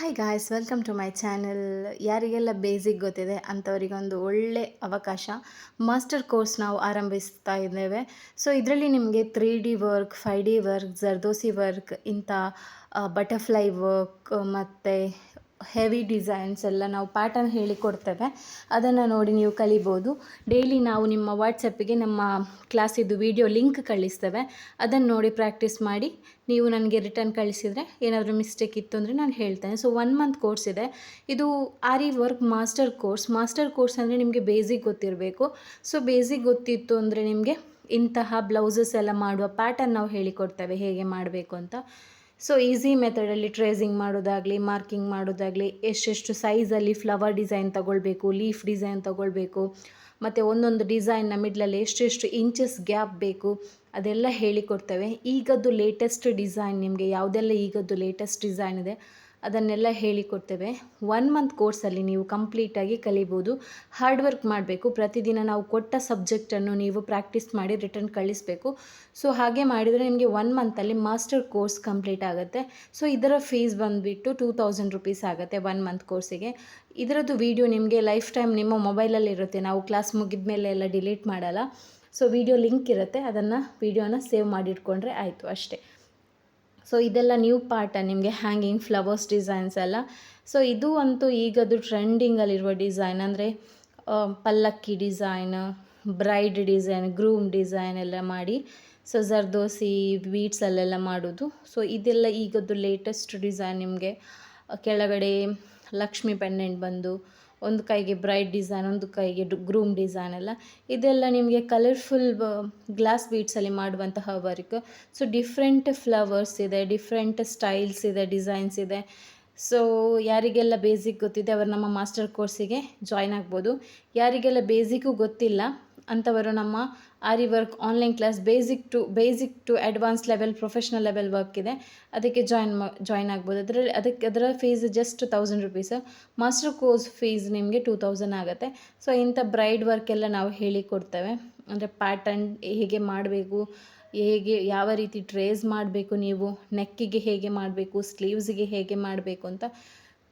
Hi guys welcome to my channel ಯಾರಿಗೆಲ್ಲ basic ಗೊತ್ತಿದೆ ಅಂಥವರಿಗೊಂದು ಒಳ್ಳೆ ಅವಕಾಶ ಮಾಸ್ಟರ್ ಕೋರ್ಸ್ ನಾವು ಆರಂಭಿಸ್ತಾ ಇದ್ದೇವೆ. ಸೊ ಇದರಲ್ಲಿ ನಿಮಗೆ three D work five D work zardozi work ಇಂಥ ಬಟರ್ಫ್ಲೈ ವರ್ಕ್ ಮತ್ತು ಹೆವಿ ಡಿಸೈನ್ಸ್ ಎಲ್ಲ ನಾವು ಪ್ಯಾಟರ್ನ್ ಹೇಳಿಕೊಡ್ತೇವೆ ಅದನ್ನು ನೋಡಿ ನೀವು ಕಲಿಬೋದು. ಡೈಲಿ ನಾವು ನಿಮ್ಮ ವಾಟ್ಸಪ್ಪಿಗೆ ನಮ್ಮ ಕ್ಲಾಸಿದ್ದು ವಿಡಿಯೋ ಲಿಂಕ್ ಕಳಿಸ್ತೇವೆ. ಅದನ್ನು ನೋಡಿ ಪ್ರಾಕ್ಟೀಸ್ ಮಾಡಿ ನೀವು ನನಗೆ ರಿಟರ್ನ್ ಕಳಿಸಿದರೆ ಏನಾದರೂ ಮಿಸ್ಟೇಕ್ ಇತ್ತು ಅಂದರೆ ನಾನು ಹೇಳ್ತೇನೆ. ಸೊ ಒನ್ ಮಂತ್ ಕೋರ್ಸ್ ಇದೆ. ಇದು aari work master course. Master course ಅಂದರೆ ನಿಮಗೆ ಬೇಸಿಕ್ ಗೊತ್ತಿರಬೇಕು. ಸೊ ಬೇಸಿಕ್ ಗೊತ್ತಿತ್ತು ಅಂದರೆ ನಿಮಗೆ ಇಂತಹ ಬ್ಲೌಸಸ್ ಎಲ್ಲ ಮಾಡುವ ಪ್ಯಾಟರ್ನ್ ನಾವು ಹೇಳಿಕೊಡ್ತೇವೆ ಹೇಗೆ ಮಾಡಬೇಕು ಅಂತ. ಸೊ ಈಸಿ ಮೆಥಡಲ್ಲಿ ಟ್ರೇಸಿಂಗ್ ಮಾಡೋದಾಗಲಿ ಮಾರ್ಕಿಂಗ್ ಮಾಡೋದಾಗಲಿ, ಎಷ್ಟೆಷ್ಟು ಸೈಜಲ್ಲಿ ಫ್ಲವರ್ ಡಿಸೈನ್ ತೊಗೊಳ್ಬೇಕು ಲೀಫ್ ಡಿಸೈನ್ ತೊಗೊಳ್ಬೇಕು, ಮತ್ತು ಒಂದೊಂದು ಡಿಸೈನ್ನ ಮಿಡ್ಲಲ್ಲಿ ಎಷ್ಟೆಷ್ಟು ಇಂಚಸ್ ಗ್ಯಾಪ್ ಬೇಕು, ಅದೆಲ್ಲ ಹೇಳಿಕೊಡ್ತೇವೆ. ಈಗದ್ದು ಲೇಟೆಸ್ಟ್ ಡಿಸೈನ್ ನಿಮಗೆ, ಯಾವುದೆಲ್ಲ ಈಗದ್ದು ಲೇಟೆಸ್ಟ್ ಡಿಸೈನ್ ಇದೆ ಅದನ್ನೆಲ್ಲ ಹೇಳಿಕೊಡ್ತೇವೆ ಒನ್ ಮಂತ್ ಕೋರ್ಸಲ್ಲಿ ನೀವು ಕಂಪ್ಲೀಟಾಗಿ ಕಲಿಬೋದು. ಹಾರ್ಡ್ ವರ್ಕ್ ಮಾಡಬೇಕು. ಪ್ರತಿದಿನ ನಾವು ಕೊಟ್ಟ ಸಬ್ಜೆಕ್ಟನ್ನು ನೀವು ಪ್ರಾಕ್ಟೀಸ್ ಮಾಡಿ ರಿಟರ್ನ್ ಕಳಿಸಬೇಕು. ಸೊ ಹಾಗೆ ಮಾಡಿದರೆ ನಿಮಗೆ ಒನ್ ಮಂತಲ್ಲಿ ಮಾಸ್ಟರ್ ಕೋರ್ಸ್ ಕಂಪ್ಲೀಟ್ ಆಗುತ್ತೆ. ಸೊ ಇದರ ಫೀಸ್ ಬಂದುಬಿಟ್ಟು ಟೂ ತೌಸಂಡ್ ರುಪೀಸ್ ಆಗುತ್ತೆ ಒನ್ ಮಂತ್ ಕೋರ್ಸಿಗೆ ಇದರದ್ದು ವೀಡಿಯೋ ನಿಮಗೆ ಲೈಫ್ ಟೈಮ್ ನಿಮ್ಮ ಮೊಬೈಲಲ್ಲಿ ಇರುತ್ತೆ. ನಾವು ಕ್ಲಾಸ್ ಮುಗಿದ ಮೇಲೆ ಎಲ್ಲ ಡಿಲೀಟ್ ಮಾಡಲ್ಲ. ಸೊ ವಿಡಿಯೋ ಲಿಂಕ್ ಇರುತ್ತೆ. ಅದನ್ನು ವೀಡಿಯೋನ ಸೇವ್ ಮಾಡಿಟ್ಕೊಂಡ್ರೆ ಆಯಿತು ಅಷ್ಟೇ. ಸೊ ಇದೆಲ್ಲ ನ್ಯೂ ಪಾರ್ಟ ನಿಮಗೆ ಹ್ಯಾಂಗಿಂಗ್ ಫ್ಲವರ್ಸ್ ಡಿಸೈನ್ಸ್ ಎಲ್ಲ. ಸೊ ಇದು ಅಂತೂ ಈಗದು ಟ್ರೆಂಡಿಂಗಲ್ಲಿರುವ ಡಿಸೈನ್ ಅಂದರೆ ಪಲ್ಲಕ್ಕಿ design bride design groom design ಎಲ್ಲ ಮಾಡಿ ಸೊ ಜರ್ದೋಸಿ ಬೀಟ್ಸಲ್ಲೆಲ್ಲ ಮಾಡೋದು. ಸೊ ಇದೆಲ್ಲ ಈಗದ್ದು ಲೇಟೆಸ್ಟ್ ಡಿಸೈನ್ ನಿಮಗೆ ಕೆಳಗಡೆ ಲಕ್ಷ್ಮಿ ಪೆಂಡೆಂಟ್ ಬಂದು ಒಂದು ಕೈಗೆ ಬ್ರೈಟ್ ಡಿಸೈನ್ ಒಂದು ಕೈಗೆ ಗ್ರೂಮ್ ಡಿಸೈನ್ ಎಲ್ಲ. ಇದೆಲ್ಲ ನಿಮಗೆ ಕಲರ್ಫುಲ್ ಗ್ಲಾಸ್ ಬೀಡ್ಸಲ್ಲಿ ಮಾಡುವಂತಹ ವರ್ಕ್ ಸೊ ಡಿಫ್ರೆಂಟ್ ಫ್ಲವರ್ಸ್ ಇದೆ ಡಿಫ್ರೆಂಟ್ ಸ್ಟೈಲ್ಸ್ ಇದೆ ಡಿಸೈನ್ಸ್ ಇದೆ. ಸೊ ಯಾರಿಗೆಲ್ಲ ಬೇಸಿಕ್ ಗೊತ್ತಿದೆ, ಅವರು ನಮ್ಮ ಮಾಸ್ಟರ್ ಕೋರ್ಸಿಗೆ ಜಾಯ್ನ್ ಆಗ್ಬೋದು. ಯಾರಿಗೆಲ್ಲ ಬೇಸಿಕ್ಕು ಗೊತ್ತಿಲ್ಲ ಅಂಥವರು ನಮ್ಮ aari work online class basic to basic to advance level professional level work ಇದೆ. ಅದಕ್ಕೆ ಜಾಯಿನ್ ಮಾ ಜಾಯ್ನ್ ಆಗ್ಬೋದು. ಅದರಲ್ಲಿ, ಅದಕ್ಕೆ, ಅದರ fees just thousand rupees master course fees ನಿಮಗೆ ಟೂ ತೌಸಂಡ್ ಆಗುತ್ತೆ. ಸೊ ಇಂಥ ಬ್ರೈಡ್ ವರ್ಕ್ ಎಲ್ಲ ನಾವು ಹೇಳಿಕೊಡ್ತೇವೆ ಅಂದರೆ ಪ್ಯಾಟರ್ನ್ ಹೇಗೆ ಮಾಡಬೇಕು, ಹೇಗೆ, ಯಾವ ರೀತಿ ಟ್ರೇಸ್ ಮಾಡಬೇಕು ನೀವು ನೆಕ್ಕಿಗೆ ಹೇಗೆ ಮಾಡಬೇಕು ಸ್ಲೀವ್ಸ್ಗೆ ಹೇಗೆ ಮಾಡಬೇಕು ಅಂತ.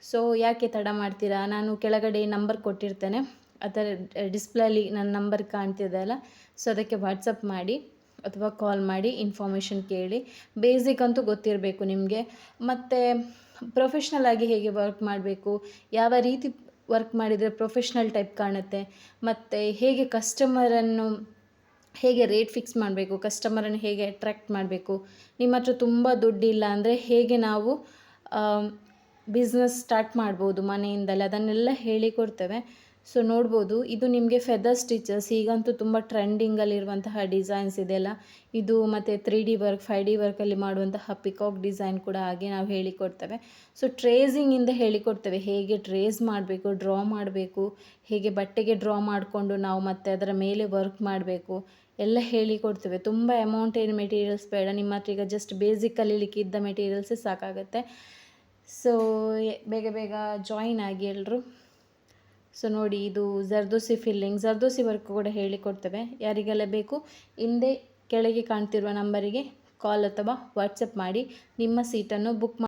ಸೊ ಯಾಕೆ ತಡ ಮಾಡ್ತೀರಾ? ನಾನು ಕೆಳಗಡೆ ನಂಬರ್ ಕೊಟ್ಟಿರ್ತೇನೆ. ಅದರ ಡಿಸ್ಪ್ಲೇಲಿ ನನ್ನ ನಂಬರ್ ಕಾಣ್ತಿದೆ ಅಲ್ಲ? ಸೊ ಅದಕ್ಕೆ ವಾಟ್ಸಪ್ ಮಾಡಿ ಅಥವಾ ಕಾಲ್ ಮಾಡಿ ಇನ್ಫಾರ್ಮೇಷನ್ ಕೇಳಿ. ಬೇಸಿಕ್ ಅಂತೂ ಗೊತ್ತಿರಬೇಕು ನಿಮಗೆ. ಮತ್ತು ಪ್ರೊಫೆಷ್ನಲ್ ಆಗಿ ಹೇಗೆ ವರ್ಕ್ ಮಾಡಬೇಕು? ಯಾವ ರೀತಿ ವರ್ಕ್ ಮಾಡಿದರೆ ಪ್ರೊಫೆಷ್ನಲ್ ಟೈಪ್ ಕಾಣುತ್ತೆ? ಮತ್ತು ಹೇಗೆ ಕಸ್ಟಮರನ್ನು ಹೇಗೆ ರೇಟ್ ಫಿಕ್ಸ್ ಮಾಡಬೇಕು? ಕಸ್ಟಮರನ್ನು ಹೇಗೆ ಅಟ್ರ್ಯಾಕ್ಟ್ ಮಾಡಬೇಕು? ನಿಮ್ಮ ಹತ್ರ ತುಂಬ ದುಡ್ಡಿಲ್ಲ ಅಂದರೆ ಹೇಗೆ ನಾವು ಬಿಸ್ನೆಸ್ ಸ್ಟಾರ್ಟ್ ಮಾಡ್ಬೋದು ಮನೆಯಿಂದಲೇ? ಅದನ್ನೆಲ್ಲ ಹೇಳಿಕೊಡ್ತೇವೆ ಸೊ ನೋಡ್ಬೋದು. ಇದು ನಿಮಗೆ ಫೆದರ್ ಸ್ಟಿಚಸ್ ಈಗಂತೂ ತುಂಬ ಟ್ರೆಂಡಿಂಗಲ್ಲಿರುವಂತಹ ಡಿಸೈನ್ಸ್ ಇದೆಲ್ಲ ಇದು ಮತ್ತು three D work five D ವರ್ಕಲ್ಲಿ ಮಾಡುವಂತಹ ಪಿಕಾಕ್ ಡಿಸೈನ್ ಕೂಡ ಹಾಗೆ ನಾವು ಹೇಳಿಕೊಡ್ತೇವೆ. ಸೊ ಟ್ರೇಸಿಂಗಿಂದ ಹೇಳಿಕೊಡ್ತೇವೆ. ಹೇಗೆ ಟ್ರೇಸ್ ಮಾಡಬೇಕು ಡ್ರಾ ಮಾಡಬೇಕು, ಹೇಗೆ ಬಟ್ಟೆಗೆ ಡ್ರಾ ಮಾಡಿಕೊಂಡು ನಾವು ಮತ್ತೆ ಅದರ ಮೇಲೆ ವರ್ಕ್ ಮಾಡಬೇಕು, ಎಲ್ಲ ಹೇಳಿಕೊಡ್ತೇವೆ. ತುಂಬ ಅಮೌಂಟ್ ಏನು ಮೆಟೀರಿಯಲ್ಸ್ ಬೇಡ. ನಿಮ್ಮ ಹತ್ರ ಈಗ ಜಸ್ಟ್ ಬೇಸಿಕ್ ಕಲೀಲಿಕ್ಕೆ ಇದ್ದ ಮೆಟೀರಿಯಲ್ಸೇ ಸಾಕಾಗುತ್ತೆ. ಸೊ ಬೇಗ ಬೇಗ ಜಾಯಿನ್ ಆಗಿ ಎಲ್ಲರೂ ಸೊ ನೋಡಿ, ಇದು ಜರ್ದೋಸಿ ಫಿಲ್ಲಿಂಗ್ ಜರ್ದೋಸಿ ವರ್ಕ್ ಕೂಡ ಹೇಳಿಕೊಡ್ತೇವೆ. ಯಾರಿಗೆಲ್ಲ ಬೇಕು, ಹಿಂದೆ ಕೆಳಗೆ ಕಾಣ್ತಿರುವ ನಂಬರಿಗೆ ಕಾಲ್ ಅಥವಾ ವಾಟ್ಸಪ್ ಮಾಡಿ. ನಿಮ್ಮ ಸೀಟನ್ನು ಬುಕ್